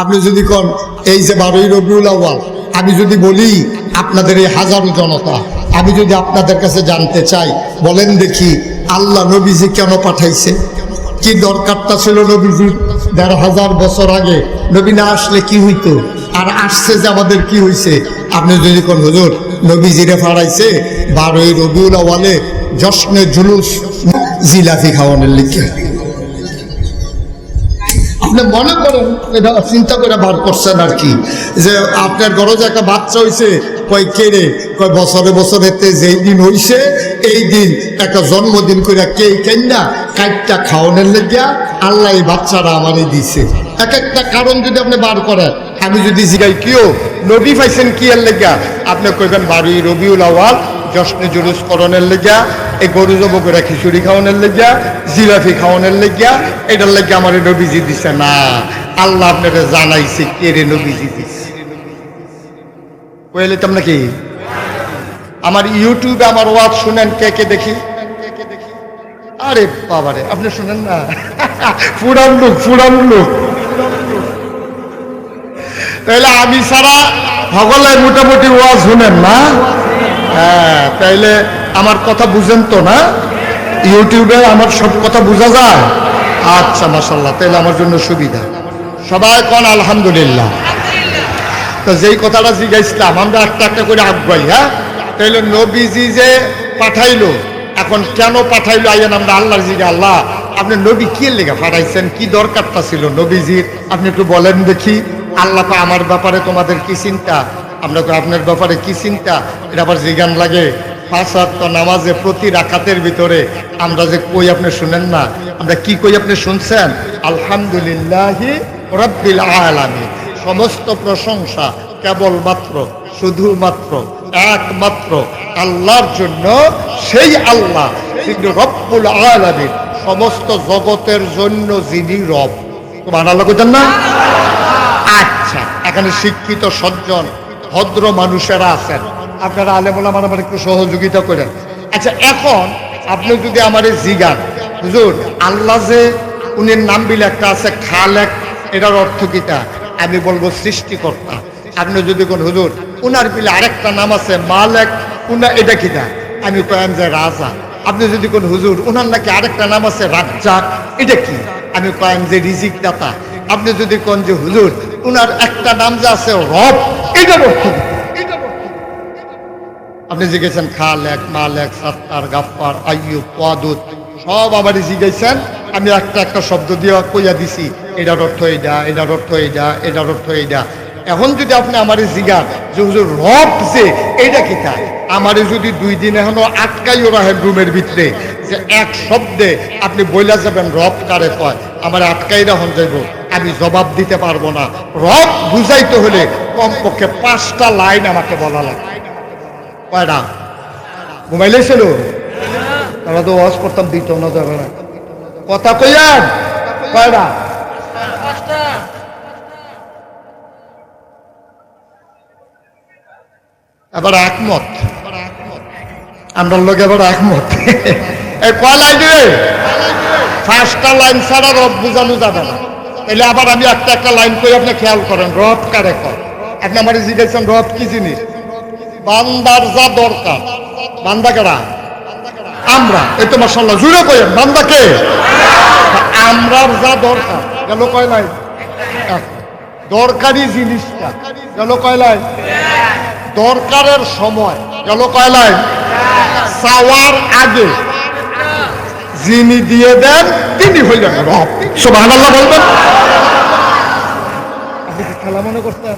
আপনি যদি কন, এই যে বারোই রবিউল আওয়াল আমি যদি বলি আপনাদের এই হাজারো জনতা, আমি যদি আপনাদের কাছে জানতে চাই, বলেন দেখি আল্লাহ নবীজি কেন পাঠাইছে? কি দরকারটা ছিল নবীজির? দেড় হাজার বছর আগে নবী না আসলে কি হইতো? আর আসছে যে আমাদের কি হইছে? আপনি যদি কোন, হুজুর, নবীজিরে ফাড়াইছে বারোই রবিউল আওয়ালে জশ্নে জুলুস জিলাফি খাওয়ানোর লিখে। আপনি মনে করেন, এটা চিন্তা করে বার করছেন আর কি? যে আপনার গরজ একটা বাচ্চা হইছে, কয় কেড়ে কয় বছরে বছরে তে যেই দিন হইছে, এই দিন একটা জন্মদিন করে কে কেন্না কাইটটা খাওয়ানোর লেগিয়া আল্লাহ এই বাচ্চারা আমারে দিছে। এক একটা কারণ যদি আপনি বার করেন, আমি যদি জিগাই কিও নবী পাইছেন কি এর লেগিয়া? আপনি কইবেন বাড়ি রবিউল আওয়াল জশ্নে জুলুস করণের লেগিয়া, এই গরু জব করে খিচুড়ি খাওয়ানোর লেগিয়া জিলাফি খাওয়ানোর লেগিয়া, এটার লেগে আমার নবীজি দিছে না। আল্লাহ আপনাকে জানাইছে কে রে নবীজি দিছে। কইলে তোমরা কি আমার ইউটিউবে আমার ওয়াজ শুনেন, কে কে দেখি? আরে বাবারে, আপনি শুনেন না? পুরান লোক পুরান লোক। তাহলে আমি সারা সকলে মোটামুটি ওয়াজ শুনেন না? হ্যাঁ তাইলে আমার কথা বুঝেন তো না? ইউটিউবে আমার সব কথা বোঝা যায়? আচ্ছা মাসাল্লাহ তাইলে আমার জন্য সুবিধা। সবাই কন আলহামদুলিল্লাহ? তো যেই কথাটা জিজ্ঞাসলাম, আমরা একটা একটা করে আগাই হ্যাঁ? তাইলে নবীজি যে পাঠাইলো, এখন কেন পাঠাইলো আইয়েন আমরা আল্লাহর জিগে আল্লাহ, আপনি নবী কি লেগে পাঠাইছেন কি দরকারটা ছিল নবীজির? আপনি একটু বলেন দেখি। আল্লাহ আমার ব্যাপারে তোমাদের কি চিন্তা? আমরা তো আপনার ব্যাপারে কি চিন্তা? এটা আবার জিগান লাগে। পাঁচ ওয়াক্ত নামাজে প্রতি রাখাতের ভিতরে আমরা যে কই আপনি শুনেন না, আমরা কি কই আপনি শুনছেন? আলহামদুলিল্লাহি রব্বিল আলামিন। সমস্ত প্রশংসা কেবলমাত্র, শুধুমাত্র, একমাত্র আল্লাহর জন্য, সেই আল্লাহ কিন্তু রব্বুল আলামিন। সমস্ত জগতের জন্য যিনি রব। তোমার আল্লাহ না? আচ্ছা এখানে শিক্ষিত সজ্জন ভদ্র মানুষেরা আছেন। আপনারা আলেমুল আমার আমার একটু সহযোগিতা করেন। আচ্ছা এখন আপনি যদি আমার জিগান, হুজুর, আল্লাহ যে উনির নাম বিলে একটা আছে, খালেক, এটার অর্থ কিটা আমি বলব সৃষ্টিকর্তা। আপনি যদি কোন, হুজুর, উনার বিলে আরেকটা নাম আছে, মালেক, উনা, এটা কিটা আমি কয়াম যে রাজা। আপনি যদি কোন, হুজুর, উনার নাকি আরেকটা নাম আছে, রাজ্জাক, এটা কি? আমি কয়াম যে রিজিক দাতা আপনি যদি কোন যে, হুজুর, উনার একটা নাম যে আছে, রব এটার অর্থ কি? আপনি জিজ্ঞেসেন, খালেক, মালেক, সাত্তার গাফার আইয়ুব, ওয়াদুদ, সব আবারই জিজ্ঞেসেন। আমি একটা একটা শব্দ দিয়ে কইয়া দিছি, এটার অর্থ এইটা এটার অর্থ এইটা এটার অর্থ এইটা এখন যদি আপনি আমার জিগান যে হুজুর রব যে এইটা কি তাই? আমারে যদি দুই দিন এখনও আটকাইও রাখেন রুমের ভিতরে, যে এক শব্দে আপনি বইলা যাবেন, রব কারে কয়? আমার আটকাই রাখুন যাইব। আমি জবাব দিতে পারব না। রব বুঝাইতে হলে কমপক্ষে পাঁচটা লাইন আমাকে বলা লাগে। মোবাইলে ছিল? তারা তো ওয়াজ করতাম দিত না যাবে না। কথা কইয়ান কয়টা এবার একমত। আমরা লোক এবার একমত। এই কয় লাইন পাঁচটা লাইন ছাড়া রব বুঝানো যাবে না। তাহলে আবার আমি একটা একটা লাইন করে আপনি খেয়াল করেন, রব কারে কর আপনি আমার জিজ্ঞাসেন, রব কি জিনিস? বান্দার যা দরকার, বান্দা কারা? আমরা এই তো মাসাল্লাহ জুড়ে কইেন বান্দা কে? আমরার যা দরকার, গেল কয় নাই। দরকারি জিনিসটা, গেল কয় লাই দরকারের সময়, গেল কয় লাই চাওয়ার আগে যিনি দিয়ে দেন তিনি হইলেন রব। সুবহানাল্লাহ বলবেন। খেলা মনে করতেন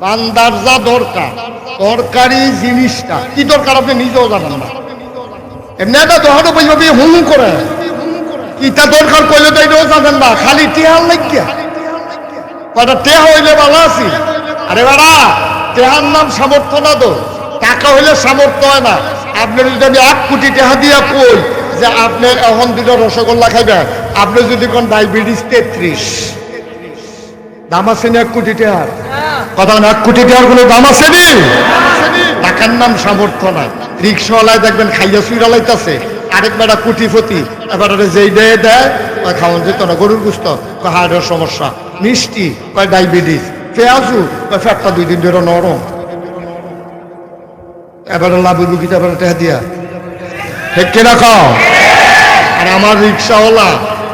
বান্দার যা দরকার দরকারি জিনিসটা। কি দরকার আপনি নিজেও জানেন না। এমনি একটা দহনো বইভাবে হুম করে। কিটা দরকার কইলে তো এটাও জানেন না খালি টেহার লাগিয়া। কটা টেহা হইলে ভালো আছি। আরে বাড়া টেহার নাম সামর্থ্য না তো। টাকা হইলে সামর্থ্য হয় না। আপনার যদি আমি এক কোটি টেহা দিয়া কই যে আপনি এখন দুটো রসগোল্লা খাইবেন। আপনি যদি কোন ডায়াবেটিস তেত্রিশ। দাম আছে না এক কোটি টাকার? কথা এক কোটি টাকার কোনো দাম আছে নি? টাকার নাম সামর্থ্য রিক্সাওয়ালায় দেখবেন খাইয়া সুইরা লাইতাছে। আরেক কুটিপতি এবারে যেই দেয় দেয়। খাওয়ান যেত না গরুর গুস্ত। হার্টের সমস্যা। মিষ্টি কয় ডায়াবেটিস। পেঁয়াজু কয় ফ্যাটটা দুই দিন ধরে নরম। এবারে লাভের রুগীটা এবারে টেহা দিয়া। ঠিক কিনা খাও আর আমার রিক্সাওয়ালা,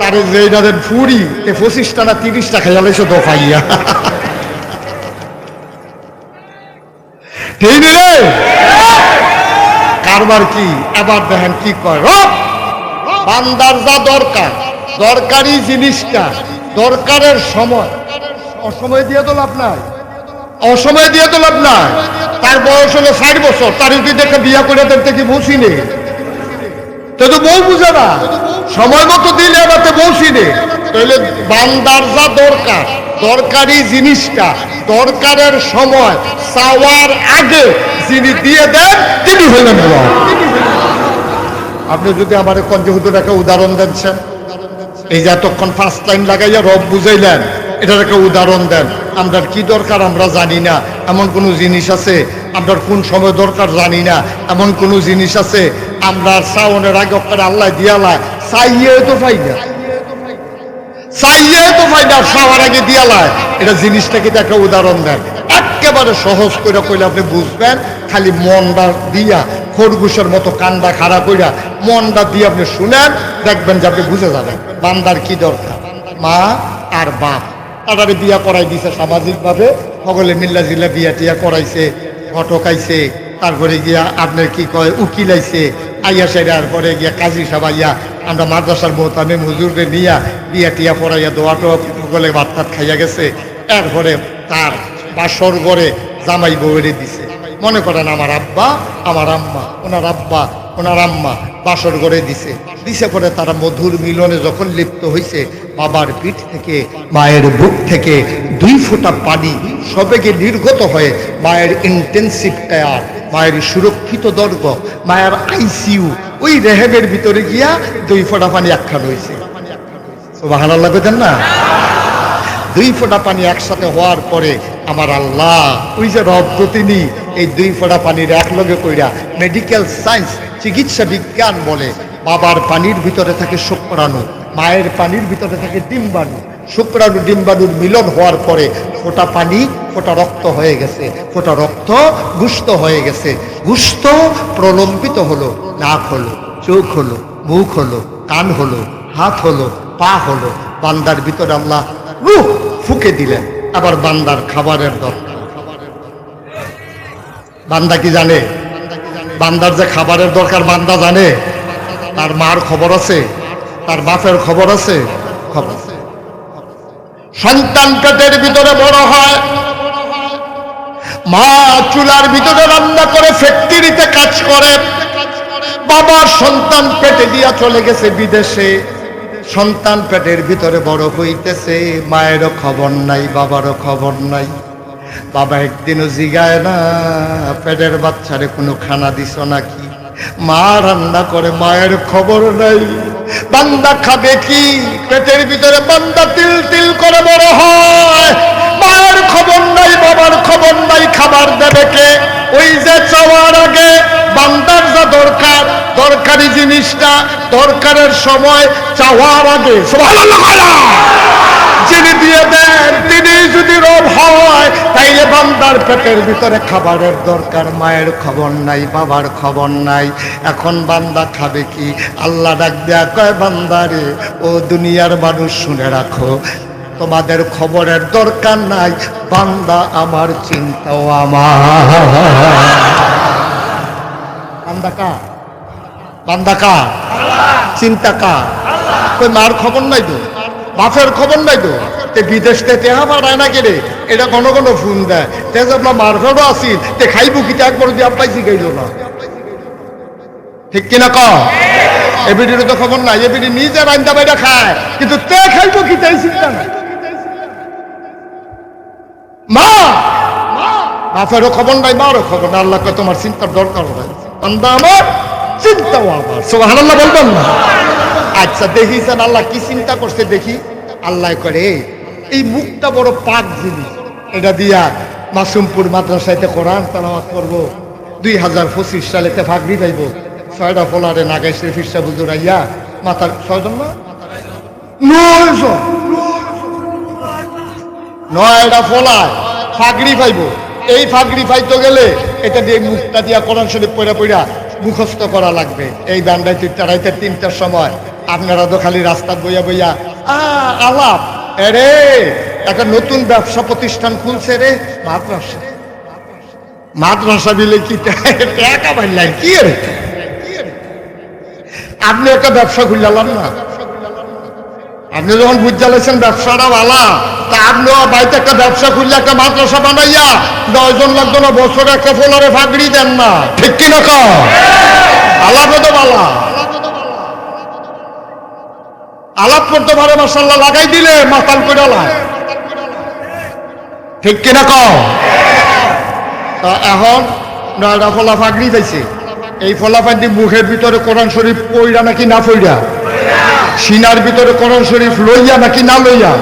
তার যেইটা দেন ফুরি, এ পঁচিশটা না তিরিশটা খেয়াল এসে দোকাইয়া ঠিক রে? কারবার কি? এবার দেখেন কি বান্দার যা দরকার, দরকারি জিনিসটা, দরকারের সময়। অসময় দিয়ে তো লাভ নাই। অসময় দিয়ে তো লাভ নাই। তার বয়স হলো ষাট বছর, তার দেখে বিয়া করে দেখতে কি বসি নেই। তো তো বউ বুঝে না। সময় মতো দিলে আমাকে বসি নে তাহলে বান্দার যা দরকার, দরকারি জিনিসটা, দরকারের সময়, চাওয়ার আগে যিনি দিয়ে দেন, তিনি হলেন আপনি যদি আমার কঞ্জহুদুর একটা উদাহরণ দিচ্ছেন এই যে এতক্ষণ ফার্স্ট লাইন লাগাইয়া রব বুঝাইলেন, এটার একটা উদাহরণ দেন। আমরা কি দরকার আমরা জানি না। এমন কোনো জিনিস আছে আমরা কোন সময় দরকার জানি না। এমন কোনো জিনিস আছে, আমরা শ্রাবণের আগে করে আল্লাহ দিয়ালায় চাইয়ে তো পাই না। চাইয়ে তো পাই না খাওয়ার আগে দিয়ালায় এটা জিনিসটাকে তো একটা উদাহরণ দেন। একেবারে সহজ করে কইলে আপনি বুঝবেন, খালি মনটা দিয়া, খরগোশের মতো কান্ডা খাড়া কইরা মনটা দিয়ে আপনি শুনেন, দেখবেন যে আপনি বুঝে যাবেন বান্দার কি দরকার। মা আর বাপ। তাড়াতাড়ি বিয়া করাই দিছে সামাজিকভাবে, সকলে মিল্লা জিল্লা বিয়া টিয়া করাইছে। ঘটকাইছে তারপরে গিয়া আপনার কি কয়, উকিল আইছে, আইয়া সেটার পরে গিয়া কাজী সাবাইয়া আমরা মাদ্রাসার বোতামে মজুরকে নিয়া বিয়া টিয়া পড়াইয়া দোয়া টোয়া ভাত ভাত খাইয়া গেছে, এরপরে তার বাসর ঘরে জামাই বউরে দিছে। মনে করেন আমার আব্বা, আমার আম্মা, ওনার আব্বা ওনার আম্মা বাসর ঘরে দিছে। দিছে পরে তারা মধুর মিলনে যখন লিপ্ত হয়েছে বাবার পিঠ থেকে, মায়ের বুক থেকে দুই ফোঁটা পানি সবেগে নির্গত হয়ে মায়ের ইন্টেন্সিভ কেয়ার মায়ের সুরক্ষিত দর্গ, মায়ের আইসিইউ ওই রেহেবের ভিতরে গিয়া দুই ফোঁটা পানি আখ্যান হয়েছে না? দুই ফোঁটা পানি একসাথে হওয়ার পরে আমার আল্লাহ, ওই যে রব তিনি, এই দুই ফোঁটা পানির একলগে কইরা মেডিকেল সায়েন্স চিকিৎসা বিজ্ঞান বলে, বাবার পানির ভিতরে থাকে শুক্রাণু, মায়ের পানির ভিতরে থাকে ডিম্বাণু। শুক্রাণু, ডিম্বাণুর মিলন হওয়ার পরে ফোটা পানি, ফোঁটা রক্ত হয়ে গেছে। ফোটা রক্ত গুস্ত হয়ে গেছে। গুস্ত প্রলম্বিত হলো, নাক হলো, চোখ হলো, মুখ হলো, কান হলো, হাত হলো, পা হলো। বান্দার ভিতরে আল্লাহ রুহ ফুকে দিলেন। আবার বান্দার খাবারের দরকার। বান্দা কি জানে? বান্দার যে খাবারের দরকার, বান্দা জানে। তার মার খবর আছে, তার বাপের খবর আছে, খবর সন্তান পেটের ভিতরে বড় হয়। মা চুলার ভিতরে রান্না করে ফ্যাক্টরিতে কাজ করে। বাবার সন্তান পেটে দিয়া চলে গেছে বিদেশে। সন্তান পেটের ভিতরে বড় হইতেছে, মায়েরও খবর নাই, বাবারও খবর নাই। বাবা একদিনও জিগায় না, পেটের বাচ্চারে কোনো খানা দিছ নাকি? মা রান্না করে, মায়ের খবর নাই। বান্দা খাবে কি? পেটের ভিতরে বান্দা তিল তিল করে বড় হয়। মায়ের খবর নাই, বাবার খবর নাই, খাবার দেবে কে? ওই যে চাওয়ার আগে বান্দার যা দরকার, দরকারি জিনিসটা, দরকারের সময় চাওয়ার আগে। বলা। যিনি দিয়ে দেন তিনি যদি রব হয় তাইলে বান্দার পেটের ভিতরে খাবারের দরকার। মায়ের খবর নাই বাবার খবর নাই। এখন বান্দা খাবে কি? আল্লাহ ডাক দেয়া কয় বান্দারে ও দুনিয়ার মানুষ শুনে রাখো তোমাদের খবরের দরকার নাই বান্দা আমার চিন্তাও আমার। বান্দা কা বান্দা কা চিন্তা কা কই মার খবর নাই তো? বাপের খবর নাই তো? তে বিদেশ তে তেহা না কেরে এটা কোনো কোনো ফোন দেয়। তে যেগুলো মার ফেরও আসিল তে খাইব কিতা একবার দিয়ে পাইছি গাইল না। ঠিক কিনা ক? এবিডির তো খবর নাই এবিডি নিজে রান্দা বাইরে খায়। কিন্তু তে খাইব কি তাই চিন্তা নাই মা! বাপেরও খবর নাই, মারও খবর নাই। আল্লাহকে তোমার চিন্তার দরকার নাই। বান্দা আমার, চিন্তাও আমার। সুবহানাল্লাহ বলবেন না। আচ্ছা দেখিছেন আল্লাহ কি চিন্তা করছে দেখি। আল্লাহ করে, এই মুখটা বড় পাক জিনিস। এটা দিয়া মাসুমপুর মাদ্রাসাইতে কোরআন তালামাত করব। দুই হাজার পঁচিশ সালেতে ফাগরি পাইব। ছয়টা ফলারে নাগাই শরীফ ইসা বুজুর আইয়া মাথার ছয়জন না? নয়টা ফলায় ফাগড়ি পাইব। এই ফাগড়ি পাইতে গেলে এটা দিয়ে মুখটা দিয়া কোরআন শরীফ পড়া পড়া মুখস্থ করা লাগবে। এই বান্ডাই তিনটা রাইতে তিনটার সময় আপনারা তো খালি রাস্তা বইয়া বইয়া আলাপ, এরে, একটা নতুন ব্যবসা প্রতিষ্ঠান খুলছে রে, মাদ্রাসা। মাদ্রাসা দিলে কি টাকা পাইলেন? কি রে? আপনি একটা ব্যবসা খুললাম না। আপনি যখন বুঝালেছেন ব্যবসাটা ভালা, তা আপনিও বাড়িতে একটা ব্যবসা খুললে একটা মাদ্রাসা বানাইয়া দশজন লাগতো না বছরে একটা ফোলারে ফাগড়ি দেন না। ঠিক কিনা বালা আলাপ করতে পারে মাসাল্লাহ লাগাই দিলে মাতাল করে ঠিক কিনা তা এখন নয়টা ফলা ফাগড়ি পাইছে এই ফলা ফাগড়ি মুখের ভিতরে কোরআন শরীফ পইরা নাকি না পইরা? সিনার ভিতরে কোরআন শরীফ লইয়া নাকি না লইয়া?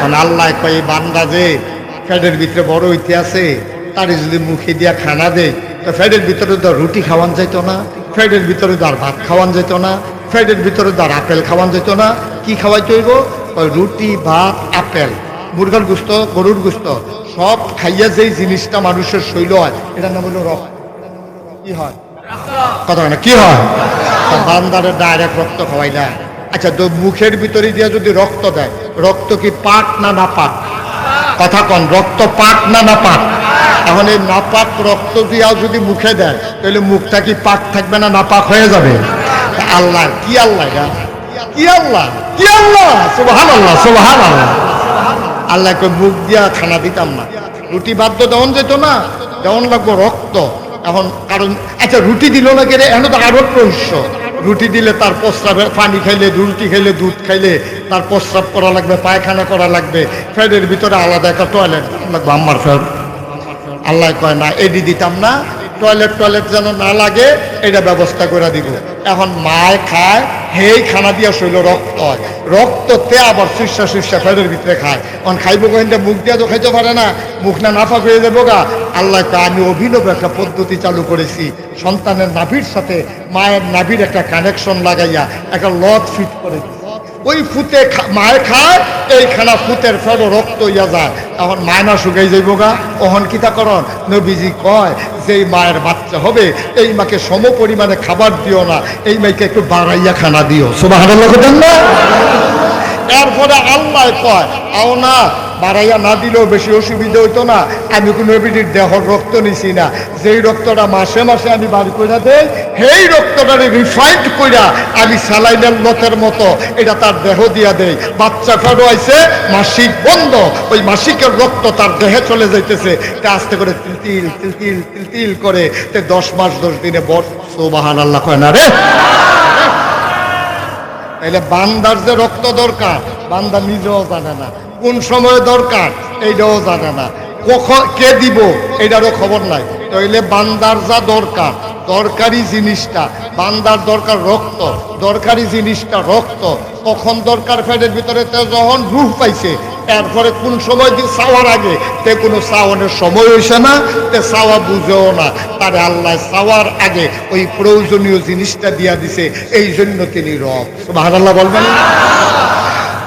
মানে আল্লাহ এই বান্দা যে ফ্যাটের ভিতরে বড় হইতে আছে, তারে যদি মুখে দিয়া খানা দেয়, তো ফ্যাটের ভিতরে তো রুটি খাওয়ান যেত না, ফ্যাটের ভিতরে তো আর ভাত খাওয়ান যেত না ফ্যাটের ভিতরে তো আর আপেল খাওয়ান যেত না। কি খাওয়াই হইব রুটি, ভাত, আপেল। মুরগার গুস্ত, গরুর গুস্ত, সব খাইয়া যেই জিনিসটা মানুষের শৈল হয়, এটার নাম হলো রক্ত। কি হয়? কথা না, কি হয়? তা বান্দারের ডাইরেক্ট রক্ত খাওয়াই না আচ্ছা তো মুখের ভিতরে দিয়া যদি রক্ত দেয়, রক্ত কি পাক না না পাক কথা কন, রক্ত পাক না না পাক এখন এই নাপাক রক্ত দিয়া যদি মুখে দেয়, তাহলে মুখটা কি পাক থাকবে না নাপাক হয়ে যাবে? আল্লাহ, কি আল্লাহ? কি আল্লাহ? কি আল্লাহ? সুবহান আল্লাহ সুবহান আল্লাহ আল্লাহকে মুখ দিয়া খানা দিতাম না। রুটি বাদ্য দেওয়ান যেত না, দেওয়ান লাগবো রক্ত। এখন কারণ আচ্ছা রুটি দিল না কেরে এখন তো আরও রহস্য রুটি দিলে তার প্রস্রাবে, পানি খাইলে, রুটি খাইলে, দুধ খাইলে, তার প্রস্রাব করা লাগবে, পায়খানা করা লাগবে। ফ্যানের ভিতরে আলাদা একটা টয়লেট লাগবে আমার ফ্যান আল্লাহ কয়, না, এডি দিতাম না টয়লেট টয়লেট যেন না লাগে, এটা ব্যবস্থা করে দিব। এখন মায় খায় হেই খানা দিয়া শৈল রক্ত হয়। রক্ততে আবার শস্যা শস্যা ফেরের ভিতরে খায়। অন খাইব কহিনটা মুখ দিয়া তো খাইতে পারে না। মুখ না নাফাক হয়ে যাব গা। আল্লাহ আমি অভিনব একটা পদ্ধতি চালু করেছি। সন্তানের নাভির সাথে, মায়ের নাভির একটা কানেকশন লাগাইয়া একটা লত ফিট করে দিছি। ওই ফুতে মায়ের মায় খায় এই খানা ফুতের ফেরো রক্ত ইয়া যায়। এখন মায়না শুকাই যাইব গা। কিতা করন নবীজি কয় যে মায়ের বাচ্চা হবে, এই মাকে সম পরিমাণে খাবার দিও না, এই মাইকে একটু বাড়াইয়া খানা দিও। সুবাহ না? এরপরে আল্লাহ কয়, আও না বাড়াইয়া না দিলেও বেশি অসুবিধা হইতো না। আমি কোনো এবিটির দেহর রক্ত নিছি না। যেই রক্তটা মাসে মাসে আমি বাড়ি করে দেই, সেই রক্তটারে রিফাইন্ড কইরা আমি স্যালাইনের লতের মতো এটা তার দেহ দিয়া দেই। বাচ্চা ফেরো আইছে মাসিক বন্ধ। ওই মাসিকের রক্ত তার দেহে চলে যাইতেছে। তে আস্তে করে তিল তিল তিল তিল করে তে দশ মাস, দশ দিনে বর সোবাহান আল্লাহ কয় না রে? তাইলে বান্দার যে রক্ত দরকার বান্দা নিজেও জানে না। কোন সময় দরকার, এইটাও জানে না। কখন, কে দিব, এইটারও খবর নাই। তাইলে বান্দার যা দরকার, দরকারি জিনিসটা, বান্দার দরকার রক্ত, দরকারি জিনিসটা রক্ত, কখন দরকার ফ্যাটের ভিতরে তে যখন রুহ পাইছে এরপরে কোন সময় দিয়ে চাওয়ার আগে, তে কোনো চাওয়ানোর সময় হয়েছে না, তে চাওয়া বুঝেও না। তার আল্লাহ চাওয়ার আগে ওই প্রয়োজনীয় জিনিসটা দিয়া দিছে এই জন্য তিনি রব। সুবহানাল্লাহ বলবেন? না?